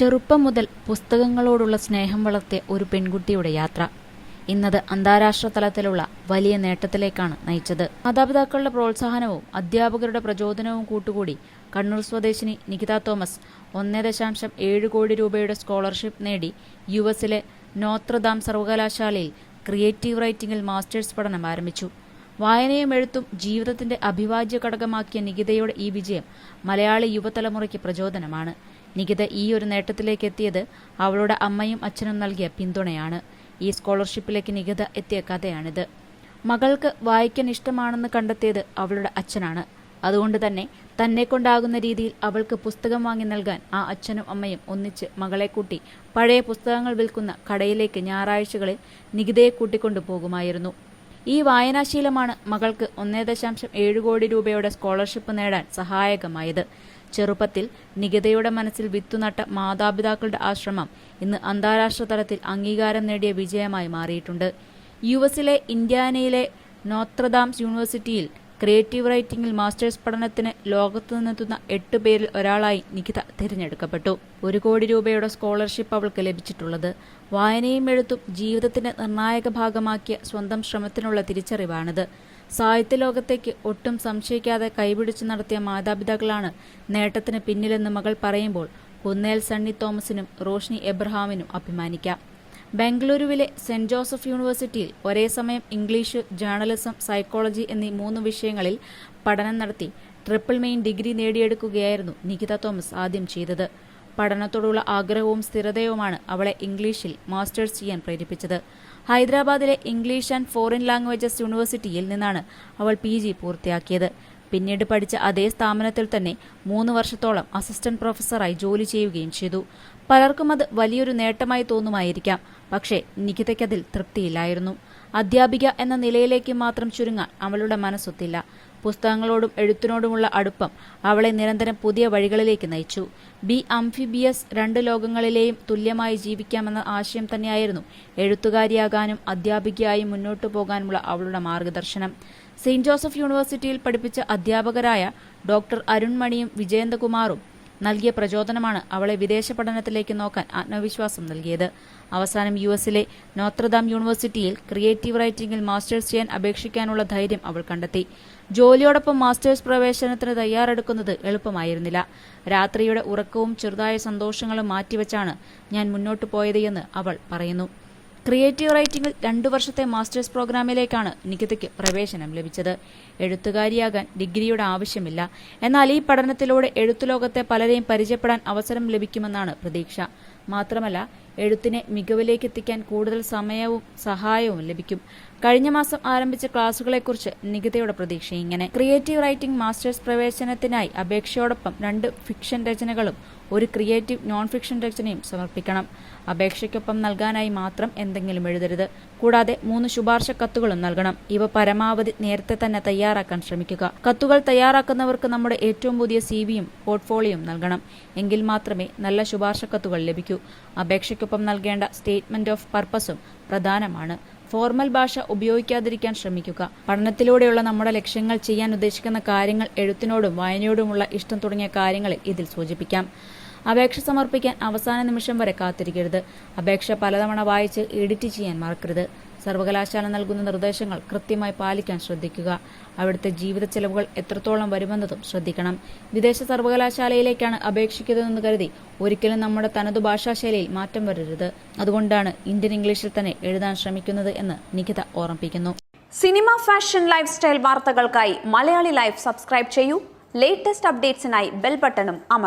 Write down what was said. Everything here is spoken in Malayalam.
ചെറുപ്പം മുതൽ പുസ്തകങ്ങളോടുള്ള സ്നേഹം വളർത്തിയ ഒരു പെൺകുട്ടിയുടെ യാത്ര. ഇന്നത് അന്താരാഷ്ട്ര തലത്തിലുള്ള വലിയ നേട്ടത്തിലേക്കാണ് നയിച്ചത്. മാതാപിതാക്കളുടെ പ്രോത്സാഹനവും അധ്യാപകരുടെ പ്രചോദനവും കൂട്ടുകൂടി കണ്ണൂർ സ്വദേശിനി നികിത തോമസ് ഒന്നേ ദശാംശം ഏഴ് കോടി രൂപയുടെ സ്കോളർഷിപ്പ് നേടി യു എസിലെ നോത്രദാം സർവകലാശാലയിൽ ക്രിയേറ്റീവ് റൈറ്റിംഗിൽ മാസ്റ്റേഴ്സ് പഠനം ആരംഭിച്ചു. വായനയും എഴുത്തും ജീവിതത്തിന്റെ അഭിവാജ്യ ഘടകമാക്കിയ നികിതയുടെ ഈ വിജയം മലയാളി യുവതലമുറയ്ക്ക് പ്രചോദനമാണ്. നികിത ഈ ഒരു നേട്ടത്തിലേക്ക് എത്തിയത് അവളുടെ അമ്മയും അച്ഛനും നൽകിയ പിന്തുണയാണ്. ഈ സ്കോളർഷിപ്പിലേക്ക് നികിത എത്തിയ കഥയാണിത്. മകൾക്ക് വായിക്കാൻ ഇഷ്ടമാണെന്ന് കണ്ടെത്തിയത് അവളുടെ അച്ഛനാണ്. അതുകൊണ്ട് തന്നെ തന്നെ കൊണ്ടാകുന്ന രീതിയിൽ അവൾക്ക് പുസ്തകം വാങ്ങി നൽകാൻ ആ അച്ഛനും അമ്മയും ഒന്നിച്ച് മകളെ കൂട്ടി പഴയ പുസ്തകങ്ങൾ വിൽക്കുന്ന കടയിലേക്ക് ഞായറാഴ്ചകളിൽ നികിതയെ കൂട്ടിക്കൊണ്ടു പോകുമായിരുന്നു ഈ വായനാശീലമാണ് മകൾക്ക് ഒന്നേ ദശാംശം ഏഴ് കോടി രൂപയുടെ സ്കോളർഷിപ്പ് നേടാൻ സഹായകമായത്. ചെറുപ്പത്തിൽ നികിതയുടെ മനസ്സിൽ വിത്തുനട്ട മാതാപിതാക്കളുടെ ആശ്രമം ഇന്ന് അന്താരാഷ്ട്ര തലത്തിൽ അംഗീകാരം നേടിയ വിജയമായി മാറിയിട്ടുണ്ട്. യു എസിലെ ഇന്ത്യാനയിലെ നോത്രദാംസ് യൂണിവേഴ്സിറ്റിയിൽ ക്രിയേറ്റീവ് റൈറ്റിംഗിൽ മാസ്റ്റേഴ്സ് പഠനത്തിന് ലോകത്തു നിന്നെത്തുന്ന എട്ട് പേരിൽ ഒരാളായി നിഖിത തിരഞ്ഞെടുക്കപ്പെട്ടു. ഒരു കോടി രൂപയുടെ സ്കോളർഷിപ്പ് അവൾക്ക് ലഭിച്ചിട്ടുള്ളത്. വായനയും എഴുത്തും ജീവിതത്തിന്റെ നിർണായക ഭാഗമാക്കിയ സ്വന്തം ശ്രമത്തിനുള്ള തിരിച്ചറിവാണിത്. സാഹിത്യ ലോകത്തേക്ക് ഒട്ടും സംശയിക്കാതെ കൈപിടിച്ചു നടത്തിയ മാതാപിതാക്കളാണ് നേട്ടത്തിന് പിന്നിലെന്ന് മകൾ പറയുമ്പോൾ കുന്നേൽ സണ്ണി തോമസിനും റോഷ്നി എബ്രഹാമിനും അഭിമാനിക്കാം. ബംഗളൂരുവിലെ സെന്റ് ജോസഫ് യൂണിവേഴ്സിറ്റിയിൽ ഒരേ സമയം ഇംഗ്ലീഷ് ജേർണലിസം സൈക്കോളജി എന്നീ മൂന്ന് വിഷയങ്ങളിൽ പഠനം നടത്തി ട്രിപ്പിൾ മെയിൻ ഡിഗ്രി നേടിയെടുക്കുകയായിരുന്നു നികിത തോമസ് ആദ്യം ചെയ്തത്. പഠനത്തോടുള്ള ആഗ്രഹവും സ്ഥിരതയുമാണ് അവളെ ഇംഗ്ലീഷിൽ മാസ്റ്റേഴ്സ് ചെയ്യാൻ പ്രേരിപ്പിച്ചത്. ഹൈദരാബാദിലെ ഇംഗ്ലീഷ് ആൻഡ് ഫോറിൻ ലാംഗ്വേജസ് യൂണിവേഴ്സിറ്റിയിൽ നിന്നാണ് അവൾ പി പൂർത്തിയാക്കിയത്. പിന്നീട് പഠിച്ച അതേ സ്ഥാപനത്തിൽ തന്നെ മൂന്ന് വർഷത്തോളം അസിസ്റ്റന്റ് പ്രൊഫസറായി ജോലി ചെയ്യുകയും ചെയ്തു. പലർക്കും അത് വലിയൊരു നേട്ടമായി തോന്നുമായിരിക്കാം പക്ഷേ നികിതയ്ക്കതിൽ തൃപ്തിയില്ലായിരുന്നു. അധ്യാപിക എന്ന നിലയിലേക്ക് മാത്രം ചുരുങ്ങാൻ അവളുടെ മനസ്സൊത്തില്ല. പുസ്തകങ്ങളോടും എഴുത്തിനോടുമുള്ള അടുപ്പം അവളെ നിരന്തരം പുതിയ വഴികളിലേക്ക് നയിച്ചു. ബി അംഫിബിയസ് രണ്ട് ലോകങ്ങളിലെയും തുല്യമായി ജീവിക്കാമെന്ന ആശയം തന്നെയായിരുന്നു എഴുത്തുകാരിയാകാനും അധ്യാപികയായും മുന്നോട്ടു പോകാനുമുള്ള അവളുടെ മാർഗദർശനം സെയിന്റ് ജോസഫ് യൂണിവേഴ്സിറ്റിയിൽ പഠിപ്പിച്ച അധ്യാപകരായ ഡോക്ടർ അരുൺമണിയും വിജയന്തകുമാറും നൽകിയ പ്രചോദനമാണ് അവളെ വിദേശ പഠനത്തിലേക്ക് നോക്കാൻ ആത്മവിശ്വാസം നൽകിയത്. അവസാനം യു എസിലെ നോത്രദാം യൂണിവേഴ്സിറ്റിയിൽ ക്രിയേറ്റീവ് റൈറ്റിംഗിൽ മാസ്റ്റേഴ്സ് ചെയ്യാൻ അപേക്ഷിക്കാനുള്ള ധൈര്യം അവൾ കണ്ടെത്തി. ജോലിയോടൊപ്പം മാസ്റ്റേഴ്സ് പ്രവേശനത്തിന് തയ്യാറെടുക്കുന്നത് എളുപ്പമായിരുന്നില്ല. രാത്രിയുടെ ഉറക്കവും ചെറുതായ സന്തോഷങ്ങളും മാറ്റിവെച്ചാണ് ഞാൻ മുന്നോട്ടു പോയത് അവൾ പറയുന്നു. ക്രിയേറ്റീവ് റൈറ്റിംഗിൽ രണ്ടു വർഷത്തെ മാസ്റ്റേഴ്സ് പ്രോഗ്രാമിലേക്കാണ് നികിതയ്ക്ക് പ്രവേശനം ലഭിച്ചത്. എഴുത്തുകാരിയാകാൻ ഡിഗ്രിയുടെ ആവശ്യമില്ല. എന്നാൽ ഈ പഠനത്തിലൂടെ എഴുത്തുലോകത്തെ പലരെയും പരിചയപ്പെടാൻ അവസരം ലഭിക്കുമെന്നാണ് പ്രതീക്ഷ. മാത്രമല്ല എഴുത്തിനെ മികവിലേക്ക് എത്തിക്കാൻ കൂടുതൽ സമയവും സഹായവും ലഭിക്കും. കഴിഞ്ഞ മാസം ആരംഭിച്ച ക്ലാസുകളെക്കുറിച്ച് നികിതയുടെ പ്രതീക്ഷ ഇങ്ങനെ. ക്രിയേറ്റീവ് റൈറ്റിംഗ് മാസ്റ്റേഴ്സ് പ്രവേശനത്തിനായി അപേക്ഷയോടൊപ്പം രണ്ട് ഫിക്ഷൻ രചനകളും ഒരു ക്രിയേറ്റീവ് നോൺ ഫിക്ഷൻ രചനയും സമർപ്പിക്കണം. അപേക്ഷയ്ക്കൊപ്പം നൽകാനായി മാത്രം എന്തെങ്കിലും എഴുതരുത്. കൂടാതെ മൂന്ന് ശുപാർശ കത്തുകളും നൽകണം. ഇവ പരമാവധി നേരത്തെ തന്നെ തയ്യാറാക്കാൻ ശ്രമിക്കുക. കത്തുകൾ തയ്യാറാക്കുന്നവർക്ക് നമ്മുടെ ഏറ്റവും പുതിയ സി വിയും പോർട്ട്ഫോളിയോയും നൽകണം. എങ്കിൽ മാത്രമേ നല്ല ശുപാർശ കത്തുകൾ ലഭിക്കൂ. അപേക്ഷയ്ക്കൊപ്പം നൽകേണ്ട സ്റ്റേറ്റ്മെന്റ് ഓഫ് പർപ്പസും പ്രധാനമാണ്. ഫോർമൽ ഭാഷ ഉപയോഗിക്കാതിരിക്കാൻ ശ്രമിക്കുക. പഠനത്തിലൂടെയുള്ള നമ്മുടെ ലക്ഷ്യങ്ങൾ ചെയ്യാൻ ഉദ്ദേശിക്കുന്ന കാര്യങ്ങൾ എഴുത്തിനോടും വായനയോടുമുള്ള ഇഷ്ടം തുടങ്ങിയ കാര്യങ്ങളിൽ ഇതിൽ സൂചിപ്പിക്കാം. അപേക്ഷ സമർപ്പിക്കാൻ അവസാന നിമിഷം വരെ കാത്തിരിക്കരുത്. അപേക്ഷ പലതവണ വായിച്ച് എഡിറ്റ് ചെയ്യാൻ മറക്കരുത്. സർവകലാശാല നൽകുന്ന നിർദ്ദേശങ്ങൾ കൃത്യമായി പാലിക്കാൻ ശ്രദ്ധിക്കുക. അവിടുത്തെ ജീവിത ചെലവുകൾ എത്രത്തോളം വരുമെന്നതും ശ്രദ്ധിക്കണം. വിദേശ സർവകലാശാലയിലേക്കാണ് അപേക്ഷിക്കുന്നതെന്ന് കരുതി ഒരിക്കലും നമ്മുടെ തനതു ഭാഷാശൈലിയിൽ മാറ്റം വരരുത്. അതുകൊണ്ടാണ് ഇന്ത്യൻ ഇംഗ്ലീഷിൽ തന്നെ എഴുതാൻ ശ്രമിക്കുന്നത് എന്ന് നിഖിത ഓർമ്മിപ്പിക്കുന്നു. സിനിമ ഫാഷൻ ലൈഫ് സ്റ്റൈൽ വാർത്തകൾക്കായി മലയാളി ലൈഫ് സബ്സ്ക്രൈബ് ചെയ്യൂ. ലേറ്റസ്റ്റ് അപ്ഡേറ്റ്സിനായി ബെൽ ബട്ടണും അമർ